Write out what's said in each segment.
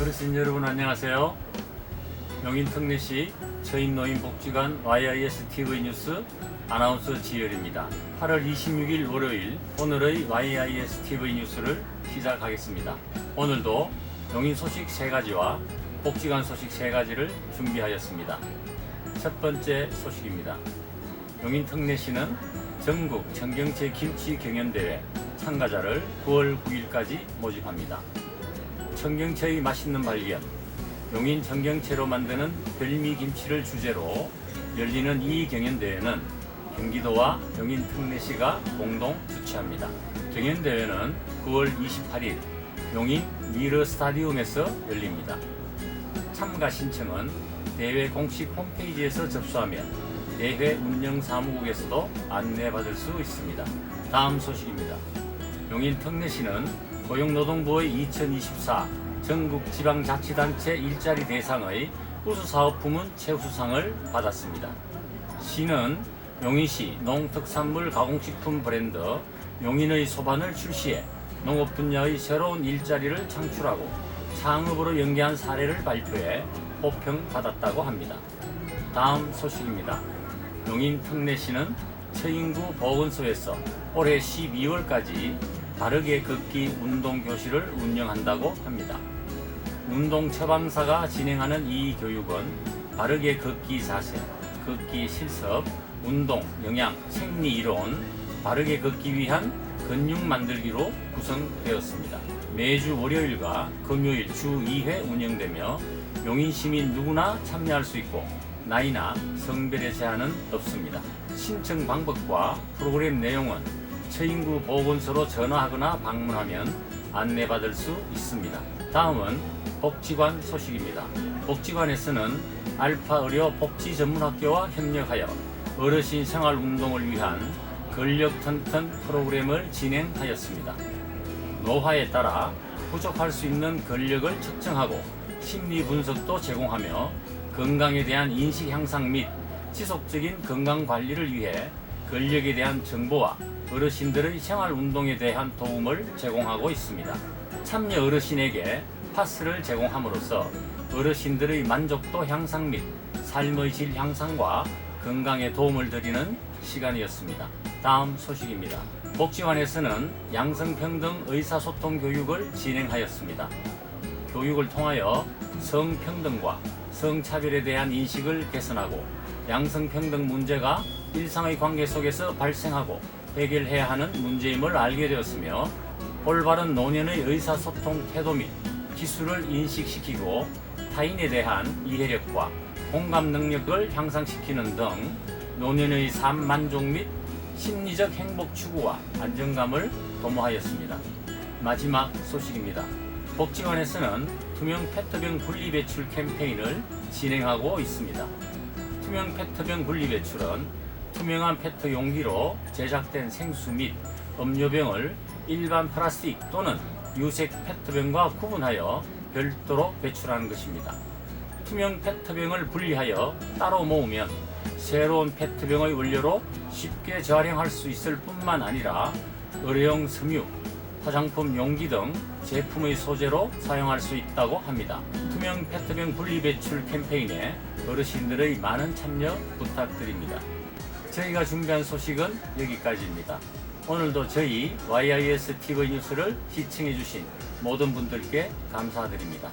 어르신 여러분 안녕하세요. 용인 특례시 저인노인복지관 YIS TV 뉴스 아나운서 지열입니다. 8월 26일 월요일 오늘의 YIS TV 뉴스를 시작하겠습니다. 오늘도 용인 소식 3가지와 복지관 소식 3가지를 준비하였습니다. 첫 번째 소식입니다. 용인 특례시는 전국 청경채 김치 경연대회 참가자를 9월 9일까지 모집합니다. 청경채의 맛있는 발견, 용인 청경채로 만드는 별미 김치를 주제로 열리는 이 경연대회는 경기도와 용인 특례시가 공동 주최합니다. 경연대회는 9월 28일 용인 미르 스타디움에서 열립니다. 참가 신청은 대회 공식 홈페이지에서 접수하면 대회 운영 사무국에서도 안내받을 수 있습니다. 다음 소식입니다. 용인 특례시는 고용노동부의 2024 전국 지방자치단체 일자리 대상의 우수사업 부문 최우수상을 받았습니다. 시는 용인시 농특산물 가공식품 브랜드 용인의 소반을 출시해 농업 분야의 새로운 일자리를 창출하고 창업으로 연계한 사례를 발표해 호평받았다고 합니다. 다음 소식입니다. 용인 특례시는 처인구 보건소에서 올해 12월까지 바르게 걷기 운동 교실을 운영한다고 합니다. 운동 처방사가 진행하는 이 교육은 바르게 걷기 자세, 걷기 실습, 운동, 영양, 생리 이론, 바르게 걷기 위한 근육 만들기로 구성되었습니다. 매주 월요일과 금요일 주 2회 운영되며 용인 시민 누구나 참여할 수 있고 나이나 성별의 제한은 없습니다. 신청 방법과 프로그램 내용은 처인구 보건소로 전화하거나 방문하면 안내받을 수 있습니다. 다음은 복지관 소식입니다. 복지관에서는 알파 의료 복지 전문학교와 협력하여 어르신 생활 운동을 위한 근력 튼튼 프로그램을 진행하였습니다. 노화에 따라 부족할 수 있는 근력을 측정하고 심리 분석도 제공하며 건강에 대한 인식 향상 및 지속적인 건강 관리를 위해 근력에 대한 정보와 어르신들의 생활 운동에 대한 도움을 제공하고 있습니다. 참여 어르신에게 파스를 제공함으로써 어르신들의 만족도 향상 및 삶의 질 향상과 건강에 도움을 드리는 시간이었습니다. 다음 소식입니다. 복지관에서는 양성평등 의사소통 교육을 진행하였습니다. 교육을 통하여 성평등과 성차별에 대한 인식을 개선하고 양성평등 문제가 일상의 관계 속에서 발생하고 해결해야 하는 문제임을 알게 되었으며 올바른 노년의 의사소통 태도 및 기술을 인식시키고 타인에 대한 이해력과 공감 능력을 향상시키는 등 노년의 삶 만족 및 심리적 행복 추구와 안정감을 도모하였습니다. 마지막 소식입니다. 복지관에서는 투명 페트병 분리 배출 캠페인을 진행하고 있습니다. 투명 페트병 분리 배출은 투명한 페트 용기로 제작된 생수 및 음료병을 일반 플라스틱 또는 유색 페트병과 구분하여 별도로 배출하는 것입니다. 투명 페트병을 분리하여 따로 모으면 새로운 페트병의 원료로 쉽게 재활용할 수 있을 뿐만 아니라 의료용 섬유, 화장품 용기 등 제품의 소재로 사용할 수 있다고 합니다. 투명 페트병 분리 배출 캠페인에 어르신들의 많은 참여 부탁드립니다. 저희가 준비한 소식은 여기까지입니다. 오늘도 저희 YIS TV 뉴스를 시청해주신 모든 분들께 감사드립니다.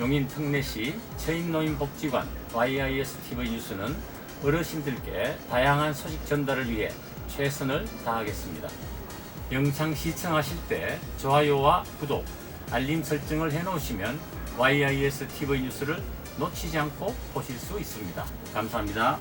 용인 특례시 처인노인복지관 YIS TV 뉴스는 어르신들께 다양한 소식 전달을 위해 최선을 다하겠습니다. 영상 시청하실 때 좋아요와 구독, 알림 설정을 해놓으시면 YIS TV 뉴스를 놓치지 않고 보실 수 있습니다. 감사합니다.